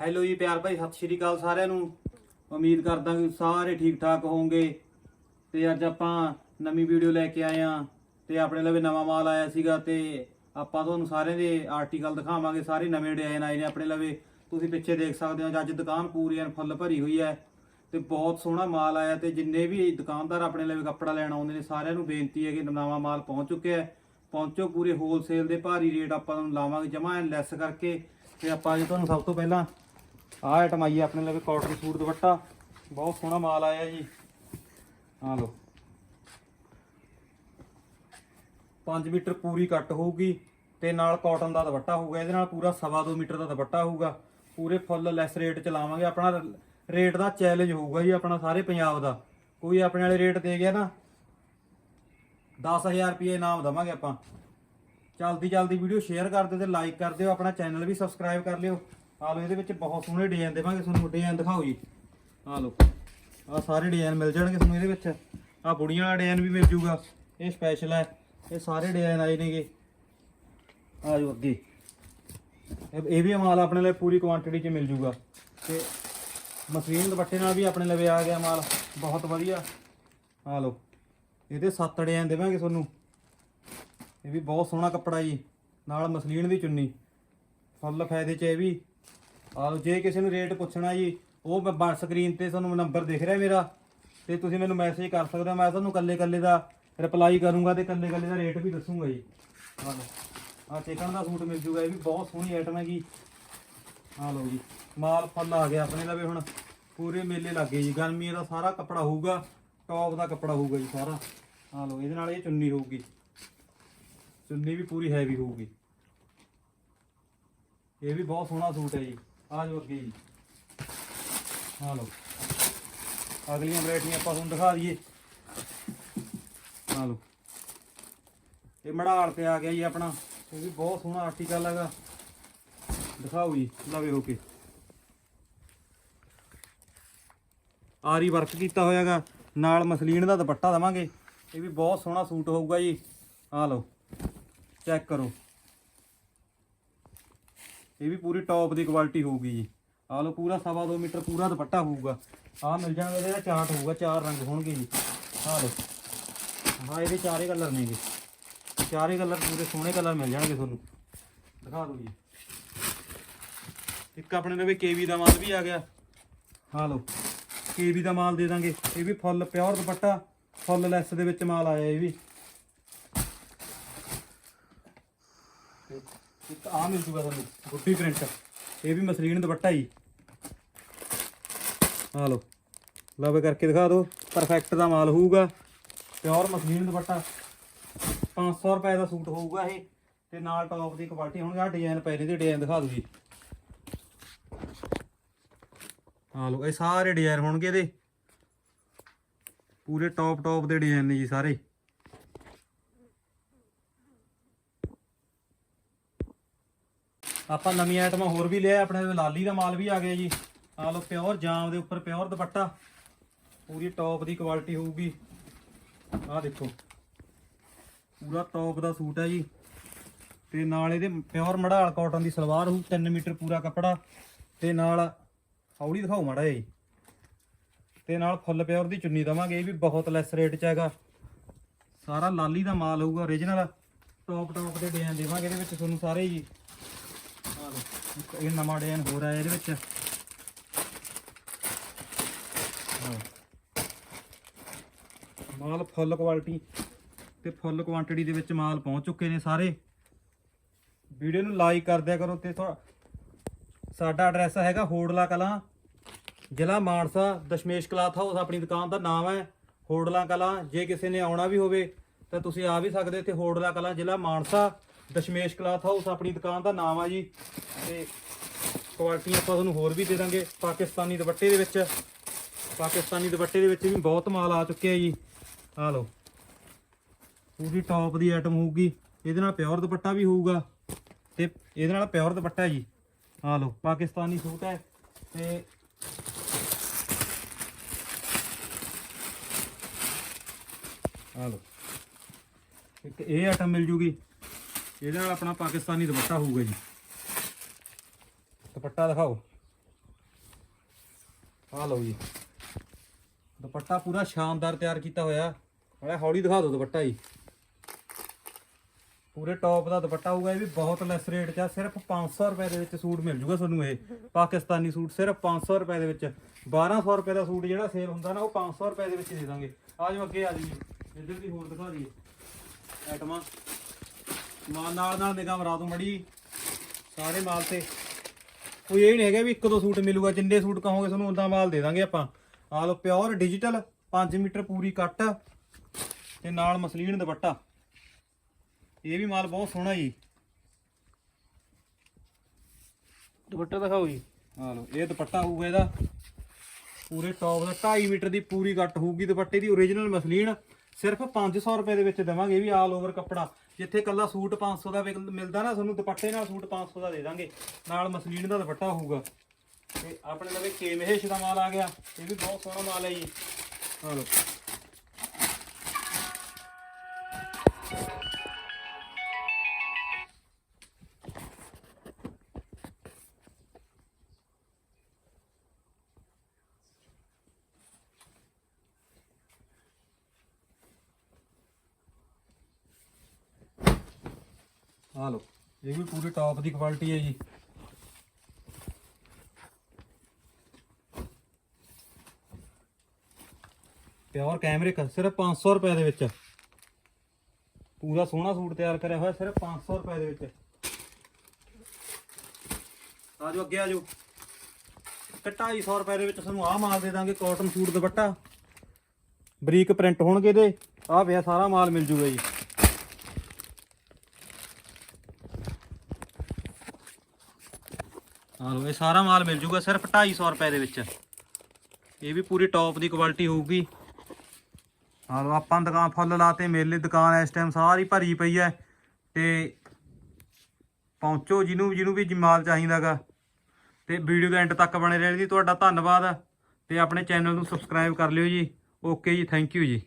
Hello ਜੀ ਪਿਆਰ ਭਾਈ, ਸਤਿ ਸ਼੍ਰੀ ਅਕਾਲ ਸਾਰਿਆਂ ਨੂੰ। ਉਮੀਦ ਕਰਦਾ ਕਿ ਸਾਰੇ ਠੀਕ ਠਾਕ ਹੋਵੋਗੇ। ਤੇ ਅੱਜ ਆਪਾਂ ਨਵੀਂ ਵੀਡੀਓ ਲੈ ਕੇ ਆਏ ਆ। ਤੇ ਆਪਣੇ ਲਵੇ ਨਵਾਂ ਮਾਲ ਆਇਆ ਸੀਗਾ ਤੇ ਆਪਾਂ ਤੁਹਾਨੂੰ ਸਾਰਿਆਂ ਦੇ ਆਰਟੀਕਲ ਦਿਖਾਵਾਂਗੇ। ਸਾਰੇ ਨਵੇਂ ਡਿਜ਼ਾਈਨ ਆਏ ਨੇ ਆਪਣੇ ਲਵੇ। ਤੁਸੀਂ ਪਿੱਛੇ ਦੇਖ ਸਕਦੇ ਹੋ, ਅੱਜ ਦੁਕਾਨ ਪੂਰੀ ਐਨ ਫੁੱਲ ਭਰੀ ਹੋਈ ਹੈ ਤੇ ਬਹੁਤ ਸੋਹਣਾ ਮਾਲ ਆਇਆ ਤੇ ਜਿੰਨੇ ਵੀ ਦੁਕਾਨਦਾਰ ਆਪਣੇ ਲਵੇ ਕੱਪੜਾ ਲੈਣ ਆਉਂਦੇ ਨੇ, ਸਾਰਿਆਂ ਨੂੰ ਬੇਨਤੀ ਹੈ ਕਿ ਨਵਾਂ ਮਾਲ ਪਹੁੰਚ ਚੁੱਕਿਆ ਹੈ ਪਹੁੰਚੋ, ਪੂਰੇ ਹੋਲਸੇਲ ਦੇ ਭਾਰੀ ਰੇਟ ਆਪਾਂ ਤੁਹਾਨੂੰ ਲਾਵਾਂਗੇ ਜਮਾ ਐਨ ਲੈਸ ਕਰਕੇ। ਤੇ ਆਪਾਂ ਜੀ ਤੁਹਾਨੂੰ ਸਭ ਤੋਂ ਪਹਿਲਾਂ ਆਹ ਆਈਟਮ ਆਈ ਹੈ ਆਪਣੇ ਲਵੇ ਕਾਟਨ ਸੂਟ ਦੁਪੱਟਾ। ਬਹੁਤ ਸੋਹਣਾ ਮਾਲ ਆਇਆ ਜੀ। ਆ ਲਓ। 5 ਮੀਟਰ ਪੂਰੀ ਕੱਟ ਹੋਊਗੀ ਤੇ ਨਾਲ ਕਾਟਨ ਦਾ ਦੁਪੱਟਾ ਹੋਊਗਾ। ਇਹਦੇ ਨਾਲ ਪੂਰਾ ਸਵਾ ਦੋ ਮੀਟਰ ਦਾ ਦੁਪੱਟਾ ਹੋਊਗਾ। ਪੂਰੇ ਫੁੱਲ ਲੈਸ ਰੇਟ ਚ ਲਾਵਾਂਗੇ। ਆਪਣਾ ਰੇਟ ਦਾ ਚੈਲੰਜ ਹੋਊਗਾ ਜੀ ਆਪਣਾ ਸਾਰੇ ਪੰਜਾਬ ਦਾ। ਕੋਈ ਆਪਣੇ ਵਾਲੇ ਰੇਟ ਦੇ ਗਿਆ ਨਾ 10000 ਰੁਪਏ ਇਨਾਮ ਦਵਾਂਗੇ ਆਪਾਂ। ਜਲਦੀ ਜਲਦੀ ਵੀਡੀਓ ਸ਼ੇਅਰ ਕਰ ਦਿਓ ਤੇ ਲਾਈਕ ਕਰ ਦਿਓ। ਆਪਣਾ ਚੈਨਲ ਵੀ ਸਬਸਕ੍ਰਾਈਬ ਕਰ ਲਿਓ। ਆ ਲਓ, ਇਹਦੇ ਵਿੱਚ ਬਹੁਤ ਸੋਹਣੇ ਡਿਜ਼ਾਈਨ ਦੇਵਾਂਗੇ, ਤੁਹਾਨੂੰ ਡਿਜ਼ਾਈਨ ਦਿਖਾਓ ਜੀ। ਆ ਲਓ ਆ ਸਾਰੇ ਡਿਜ਼ਾਈਨ ਮਿਲ ਜਾਣਗੇ ਤੁਹਾਨੂੰ ਇਹਦੇ ਵਿੱਚ। ਆ ਬੁੜੀਆਂ ਵਾਲਾ ਡਿਜ਼ਾਈਨ ਵੀ ਮਿਲ ਜੂਗਾ, ਇਹ ਸਪੈਸ਼ਲ ਹੈ, ਇਹ ਸਾਰੇ ਡਿਜ਼ਾਈਨ ਆਏ ਨੇਗੇ। ਆ ਜਾਓ ਅੱਗੇ, ਇਹ ਇਹ ਵੀ ਮਾਲ ਆਪਣੇ ਲਈ ਪੂਰੀ ਕੁਆਂਟੀਟੀ 'ਚ ਮਿਲ ਜੂਗਾ। ਤੇ ਮਸਲੀਨ ਦੁਪੱਟੇ ਨਾਲ ਵੀ ਆਪਣੇ ਲਵੇ ਆ ਗਿਆ ਮਾਲ, ਬਹੁਤ ਵਧੀਆ। ਆ ਲਓ, ਇਹਦੇ ਸੱਤ ਡਿਜ਼ਾਈਨ ਦੇਵਾਂਗੇ ਤੁਹਾਨੂੰ। ਇਹ ਵੀ ਬਹੁਤ ਸੋਹਣਾ ਕੱਪੜਾ ਜੀ, ਨਾਲ ਮਸਲੀਨ ਦੀ ਚੁੰਨੀ। ਫੁੱਲ ਫਾਇਦੇ 'ਚ ਇਹ ਵੀ। ਆਹ ਲਓ, ਜੇ ਕਿਸੇ ਨੂੰ ਰੇਟ ਪੁੱਛਣਾ ਜੀ ਉਹ ਮੈਂ ਸਕਰੀਨ ਤੇ ਤੁਹਾਨੂੰ ਨੰਬਰ ਦਿਖ ਰਿਹਾ ਮੇਰਾ ਤੇ ਤੁਸੀਂ ਮੈਨੂੰ ਮੈਸੇਜ ਕਰ ਸਕਦੇ ਹੋ। ਮੈਂ ਤੁਹਾਨੂੰ ਕੱਲੇ ਕੱਲੇ ਦਾ ਰਿਪਲਾਈ ਕਰੂੰਗਾ ਤੇ ਕੱਲੇ ਕੱਲੇ ਦਾ ਰੇਟ ਵੀ ਦੱਸੂੰਗਾ ਜੀ। ਆਹ ਲਓ। ਆਹ ਚਿਕਨ ਦਾ ਸੂਟ ਮਿਲ ਜੂਗਾ ਇਹ ਵੀ ਬਹੁਤ ਸੋਹਣੀ ਆਈਟਮ ਹੈਗੀ। ਆਹ ਲਓ ਜੀ। ਮਾਲ ਫੁੱਲ ਆ ਗਿਆ ਆਪਣੇ ਦਾ ਵੀ ਹੁਣ। ਪੂਰੇ ਮੇਲੇ ਲੱਗੇ ਜੀ। ਗਰਮੀਆਂ ਦਾ ਸਾਰਾ ਕੱਪੜਾ ਹੋਊਗਾ ਟੌਪ ਦਾ ਕੱਪੜਾ ਹੋਊਗਾ ਜੀ ਸਾਰਾ। ਆਹ ਲਓ ਇਹਦੇ ਨਾਲ ਇਹ ਚੁੰਨੀ ਹੋਊਗੀ। ਚੁੰਨੀ ਵੀ ਪੂਰੀ ਹੈਵੀ ਹੋਊਗੀ। ਇਹ ਵੀ ਬਹੁਤ ਸੋਹਣਾ ਸੂਟ ਹੈ ਜੀ। ਆ ਜਾਓ ਅੱਗੇ ਜੀ। ਆ ਲਓ। ਅਗਲੀਆਂ ਵੈਰਾਈਟੀਆਂ ਆਪਾਂ ਤੁਹਾਨੂੰ ਦਿਖਾ ਦਈਏ। ਆ ਲਓ। ਇਹ ਮੜਾਲ ਤੇ ਆ ਗਿਆ ਜੀ ਆਪਣਾ। ਇਹ ਵੀ ਬਹੁਤ ਸੋਹਣਾ ਆਰਟੀਕਲ ਹੈਗਾ। ਦਿਖਾਓ ਜੀ, ਲਵੇ ਹੋ ਕੇ। ਆਰੀ ਵਰਕ ਕੀਤਾ ਹੋਇਆਗਾ ਨਾਲ ਮਸਲੀਨ ਦਾ ਦੁਪੱਟਾ ਦਵਾਂਗੇ। ਇਹ ਵੀ ਬਹੁਤ ਸੋਹਣਾ ਸੂਟ ਹੋਊਗਾ ਜੀ। ਆ ਲਓ। ਚੈੱਕ ਕਰੋ। ਇਹ ਵੀ ਪੂਰੀ ਟੌਪ ਦੀ ਕੁਆਲਿਟੀ ਹੋਊਗੀ ਜੀ। ਆ ਲਓ ਪੂਰਾ ਸਵਾ ਦੋ ਮੀਟਰ ਪੂਰਾ ਦੁਪੱਟਾ ਹੋਊਗਾ। ਆਹ ਮਿਲ ਜਾਣਗੇ ਇਹਦਾ ਚਾਰਟ ਹੋਊਗਾ, ਚਾਰ ਰੰਗ ਹੋਣਗੇ ਜੀ। ਆ ਲਓ। ਹਾਂ ਇਹਦੇ ਚਾਰੇ ਕਲਰ ਨੇਗੇ ਚਾਰੇ ਕਲਰ ਪੂਰੇ ਸੋਹਣੇ ਕਲਰ ਮਿਲ ਜਾਣਗੇ ਤੁਹਾਨੂੰ। ਦਿਖਾ ਦਿਓ ਜੀ। ਇੱਕ ਆਪਣੇ ਲਵੇ ਕੇਵੀ ਦਾ ਮਾਲ ਵੀ ਆ ਗਿਆ। ਹਾਂ ਲਓ। ਕੇਵੀ ਦਾ ਮਾਲ ਦੇ ਦਾਂਗੇ। ਇਹ ਵੀ ਫੁੱਲ ਪਿਓਰ ਦੁਪੱਟਾ ਫੁੱਲ ਲੈਸ ਦੇ ਵਿੱਚ ਮਾਲ ਆਇਆ ਇਹ ਵੀ ਤੇ ਇੱਕ ਆ ਮਿਲ ਜੂਗਾ ਤੁਹਾਨੂੰ, ਗੁੱਡੀ ਪ੍ਰਿੰਟ ਇਹ ਵੀ ਮਸਲੀਨ ਦੁਪੱਟਾ ਹੀ ਆ ਲਓ। ਲਵੇ ਕਰਕੇ ਦਿਖਾ ਦਿਓ ਪਰਫੈਕਟ ਦਾ ਮਾਲ ਹੋਊਗਾ। ਪਿਓਰ ਮਸਲੀਨ ਦੁਪੱਟਾ। 500 ਰੁਪਏ ਦਾ ਸੂਟ ਹੋਊਗਾ ਇਹ, ਤੇ ਨਾਲ ਟੌਪ ਦੀ ਕੁਆਲਿਟੀ ਹੁਣ ਆ ਡਿਜ਼ਾਈਨ ਪੈ ਨੇ ਤੇ ਡਿਜ਼ਾਈਨ ਦਿਖਾ ਦਿਓ ਜੀ। ਆ ਲਓ, ਇਹ ਸਾਰੇ ਡਿਜ਼ਾਈਨ ਹੋਣਗੇ ਇਹਦੇ। ਪੂਰੇ ਟੌਪ ਟੌਪ ਦੇ ਡਿਜ਼ਾਈਨ ਨੇ ਜੀ ਸਾਰੇ। ਆਪਾਂ ਨਵੀਆਂ ਆਈਟਮਾਂ ਹੋਰ ਵੀ ਲਿਆ, ਆਪਣੇ ਲਾਲੀ ਦਾ ਮਾਲ ਵੀ ਆ ਗਿਆ ਜੀ। ਆ ਲਓ ਪਿਓਰ ਜਾਮ ਦੇ ਉੱਪਰ ਪਿਓਰ ਦੁਪੱਟਾ। ਪੂਰੀ ਟੌਪ ਦੀ ਕੁਆਲਿਟੀ ਹੋਊਗੀ। ਆਹ ਦੇਖੋ। ਪੂਰਾ ਟੌਪ ਦਾ ਸੂਟ ਹੈ ਜੀ। ਤੇ ਨਾਲ ਇਹਦੇ ਪਿਓਰ ਮੜਾਲ ਕਾਟਨ ਦੀ ਸਲਵਾਰ ਹੋਊ 3 ਮੀਟਰ ਪੂਰਾ ਕੱਪੜਾ। ਤੇ ਨਾਲ ਹੌਲੀ ਦਿਖਾਓ ਮਾੜਾ ਜੀ। ਤੇ ਨਾਲ ਫੁੱਲ ਪਿਓਰ ਦੀ ਚੁੰਨੀ ਦਵਾਂਗੇ, ਇਹ ਵੀ ਬਹੁਤ ਲੈਸ ਰੇਟ 'ਚ ਹੈਗਾ। ਸਾਰਾ ਲਾਲੀ ਦਾ ਮਾਲ ਹੋਊਗਾ origignal ਟੌਪ ਟੌਪ ਦੇ ਡਿਜ਼ਾਈਨ ਦੇਵਾਂਗੇ ਇਹਦੇ ਵਿੱਚ ਤੁਹਾਨੂੰ ਸਾਰੇ ਜੀ। ਇੱਕ ਇਹ ਨਵਾਂ ਡਿਜ਼ਾਈਨ ਹੋਰ ਆਇਆ ਇਹਦੇ ਵਿੱਚ। ਮਾਲ ਫੁੱਲ ਕੁਆਲਿਟੀ ਤੇ ਫੁੱਲ ਕੁਆਂਟੀਟੀ ਦੇ ਵਿੱਚ ਮਾਲ ਪਹੁੰਚ ਚੁੱਕੇ ਨੇ ਸਾਰੇ। ਵੀਡੀਓ ਨੂੰ ਲਾਈਕ ਕਰ ਦਿਆ ਕਰੋ ਤੇ ਥੋੜਾ ਸਾਡਾ ਐਡਰੈਸ ਹੈਗਾ ਹੋੜਲਾ ਕਲਾਂ, ਜ਼ਿਲ੍ਹਾ ਮਾਨਸਾ, ਦਸ਼ਮੇਸ਼ ਕਲਾਥ ਹਾਊਸ, ਆਪਣੀ ਦੁਕਾਨ ਦਾ ਨਾਮ ਹੈ ਹੋੜਲਾ ਕਲਾਂ। ਜੇ ਕਿਸੇ ਨੇ ਆਉਣਾ ਵੀ ਹੋਵੇ ਤਾਂ ਤੁਸੀਂ ਆ ਵੀ ਸਕਦੇ ਇੱਥੇ ਹੋੜਲਾ ਕਲਾਂ, ਜ਼ਿਲ੍ਹਾ ਮਾਨਸਾ। ਦਸ਼ਮੇਸ਼ ਕਲਾਥ ਹਾਊਸ, ਆਪਣੀ ਦੁਕਾਨ ਦਾ ਨਾਮ ਆ ਜੀ। ਤੇ ਕੁਆਲਿਟੀ ਆਪਾਂ ਤੁਹਾਨੂੰ ਹੋਰ ਵੀ ਦੇ ਦਾਂਗੇ, ਪਾਕਿਸਤਾਨੀ ਦੁਪੱਟੇ ਦੇ ਵਿੱਚ। ਪਾਕਿਸਤਾਨੀ ਦੁਪੱਟੇ ਦੇ ਵਿੱਚ ਵੀ ਬਹੁਤ ਮਾਲ ਆ ਚੁੱਕਿਆ ਜੀ। ਆ ਲਓ। ਪੂਰੀ ਟੌਪ ਦੀ ਆਈਟਮ ਹੋਊਗੀ। ਇਹਦੇ ਨਾਲ ਪਿਓਰ ਦੁਪੱਟਾ ਵੀ ਹੋਊਗਾ। ਤੇ ਇਹਦੇ ਨਾਲ ਪਿਓਰ ਦੁਪੱਟਾ ਜੀ। ਆ ਲਓ, ਪਾਕਿਸਤਾਨੀ ਸੂਟ ਹੈ। ਤੇ ਆ ਲਓ। ਇੱਕ ਇਹ ਆਈਟਮ ਮਿਲ ਜੂਗੀ। ਇਹਦੇ ਨਾਲ ਆਪਣਾ ਪਾਕਿਸਤਾਨੀ ਦੁਪੱਟਾ ਹੋਊਗਾ ਜੀ। ਦੁਪੱਟਾ ਦਿਖਾਓ। ਆ ਲਓ ਜੀ। ਦੁਪੱਟਾ ਪੂਰਾ ਸ਼ਾਨਦਾਰ ਤਿਆਰ ਕੀਤਾ ਹੋਇਆ। ਹਲੇ ਹੌਲੀ ਦਿਖਾ ਦਿਓ ਦੁਪੱਟਾ ਜੀ। ਪੂਰੇ ਟੌਪ ਦਾ ਦੁਪੱਟਾ ਹੋਊਗਾ, ਇਹ ਵੀ ਬਹੁਤ ਲੈਸ ਰੇਟ 'ਚ ਆ। ਸਿਰਫ 500 ਰੁਪਏ ਦੇ ਵਿੱਚ ਸੂਟ ਮਿਲ ਜੂਗਾ ਤੁਹਾਨੂੰ ਇਹ ਪਾਕਿਸਤਾਨੀ ਸੂਟ। ਸਿਰਫ 500 ਰੁਪਏ ਦੇ ਵਿੱਚ। 1200 ਰੁਪਏ ਦਾ ਸੂਟ ਜਿਹੜਾ ਸੇਲ ਹੁੰਦਾ ਨਾ, ਉਹ 500 ਰੁਪਏ ਦੇ ਵਿੱਚ ਦੇ ਦਾਂਗੇ। ਆ ਜਾਓ ਅੱਗੇ ਆ ਜਾਈਏ। ਇੱਧਰ ਦੀ ਹੋਰ ਦਿਖਾ ਦਈਏ। ਆਈਟਮਾਂ ਮਾਲ ਨਾਲ ਨਾਲ ਨਿਗਾਹ ਮਰਾ ਦੂੰ ਮੜੀ ਸਾਰੇ ਮਾਲ ਤੇ। ਕੋਈ ਇਹ ਨਹੀਂ ਹੈਗਾ ਵੀ ਇੱਕ ਦੋ ਸੂਟ ਮਿਲੂਗਾ ਜਿੰਨੇ ਸੂਟ ਕਹੋਗੇ ਤੁਹਾਨੂੰ ਉਦਾਂ ਮਾਲ ਦੇ ਦਾਂਗੇ ਆਪਾਂ। ਆ ਲਓ ਪਿਓਰ ਡਿਜੀਟਲ 5 ਮੀਟਰ ਪੂਰੀ ਕੱਟ ਤੇ ਨਾਲ ਮਸਲੀਨ ਦੁਪੱਟਾ। ਇਹ ਵੀ ਮਾਲ ਬਹੁਤ ਸੋਹਣਾ ਜੀ। ਦੁਪੱਟਾ ਦਿਖਾਓ ਜੀ। ਆ ਲਓ ਇਹ ਦੁਪੱਟਾ ਹੋਊਗਾ ਇਹਦਾ। ਪੂਰੇ ਟੌਪ ਦਾ 2.5 ਮੀਟਰ ਦੀ ਪੂਰੀ ਕੱਟ ਹੋਊਗੀ ਦੁਪੱਟੇ ਦੀ ਓਰੀਜਨਲ ਮਸਲੀਨ। ਸਿਰਫ 500 ਰੁਪਏ ਦੇ ਵਿੱਚ ਦੇਵਾਂਗੇ ਇਹ ਵੀ ਆਲ ਓਵਰ ਕੱਪੜਾ। ਜਿੱਥੇ ਕੱਲਾ ਸੂਟ 500 ਦਾ ਵਿਕ- ਮਿਲਦਾ ਨਾ, ਤੁਹਾਨੂੰ ਦੁਪੱਟੇ ਨਾਲ ਸੂਟ 500 ਦਾ ਦੇ ਦਾਂਗੇ। ਨਾਲ ਮਸਲੀਨ ਦਾ ਦੁਪੱਟਾ ਹੋਊਗਾ। ਤੇ ਆਪਣੇ ਲਵੇ ਕੇਮਹੇਸ਼ ਦਾ ਮਾਲ ਆ ਗਿਆ। ਇਹ ਵੀ ਬਹੁਤ ਸੋਹਣਾ ਮਾਲ ਹੈ ਜੀ। ਆ ਲਓ। ਆ ਲਓ। ਇਹ ਵੀ ਪੂਰੀ ਟੌਪ ਦੀ ਕੁਆਲਿਟੀ ਹੈ ਜੀ। ਪਿਓਰ ਕੈਮਰੇ ਸਿਰਫ 500 ਰੁਪਏ ਦੇ ਵਿੱਚ। ਪੂਰਾ ਸੋਹਣਾ ਸੂਟ ਤਿਆਰ ਕਰਿਆ ਹੋਇਆ, ਸਿਰਫ 500 ਰੁਪਏ ਦੇ ਵਿੱਚ। ਆ ਜਾਓ, ਅੱਗੇ ਆ ਜਾਓ। ਤੇ 250 ਰੁਪਏ ਦੇ ਵਿੱਚ ਤੁਹਾਨੂੰ ਆਹ ਮਾਲ ਦੇ ਦਾਂਗੇ ਕਾਟਨ ਸੂਟ ਦੁਪੱਟਾ। ਬਰੀਕ ਪ੍ਰਿੰਟ ਹੋਣਗੇ ਇਹਦੇ। ਆਹ ਪਿਆ ਸਾਰਾ ਮਾਲ ਮਿਲ ਜੂਗਾ ਜੀ। ਆ ਲਓ, ਇਹ ਸਾਰਾ ਮਾਲ ਮਿਲ ਜੂਗਾ ਸਿਰਫ 250 ਰੁਪਏ ਦੇ ਵਿੱਚ। ਇਹ ਵੀ ਪੂਰੀ ਟੌਪ ਦੀ ਕੁਆਲਿਟੀ ਹੋਊਗੀ। ਆ ਲਓ, ਆਪਾਂ ਦੁਕਾਨ ਫੁੱਲ ਲਾਤੇ, ਮੇਲੇ ਦੁਕਾਨ ਇਸ ਟਾਈਮ ਸਾਰੀ ਭਰੀ ਪਈ ਹੈ। ਤੇ ਪਹੁੰਚੋ ਜਿਹਨੂੰ ਜਿਹਨੂੰ ਵੀ ਮਾਲ ਚਾਹੀਦਾਗਾ ਤੇ ਵੀਡੀਓ ਦੇ ਐਂਡ ਤੱਕ ਬਣੇ ਰਹਿਣ ਦੀ ਤੁਹਾਡਾ ਧੰਨਵਾਦ। ਤੇ ਆਪਣੇ ਚੈਨਲ ਨੂੰ ਸਬਸਕ੍ਰਾਈਬ ਕਰ ਲਿਓ ਜੀ। ਓਕੇ ਜੀ ਥੈਂਕ ਯੂ ਜੀ।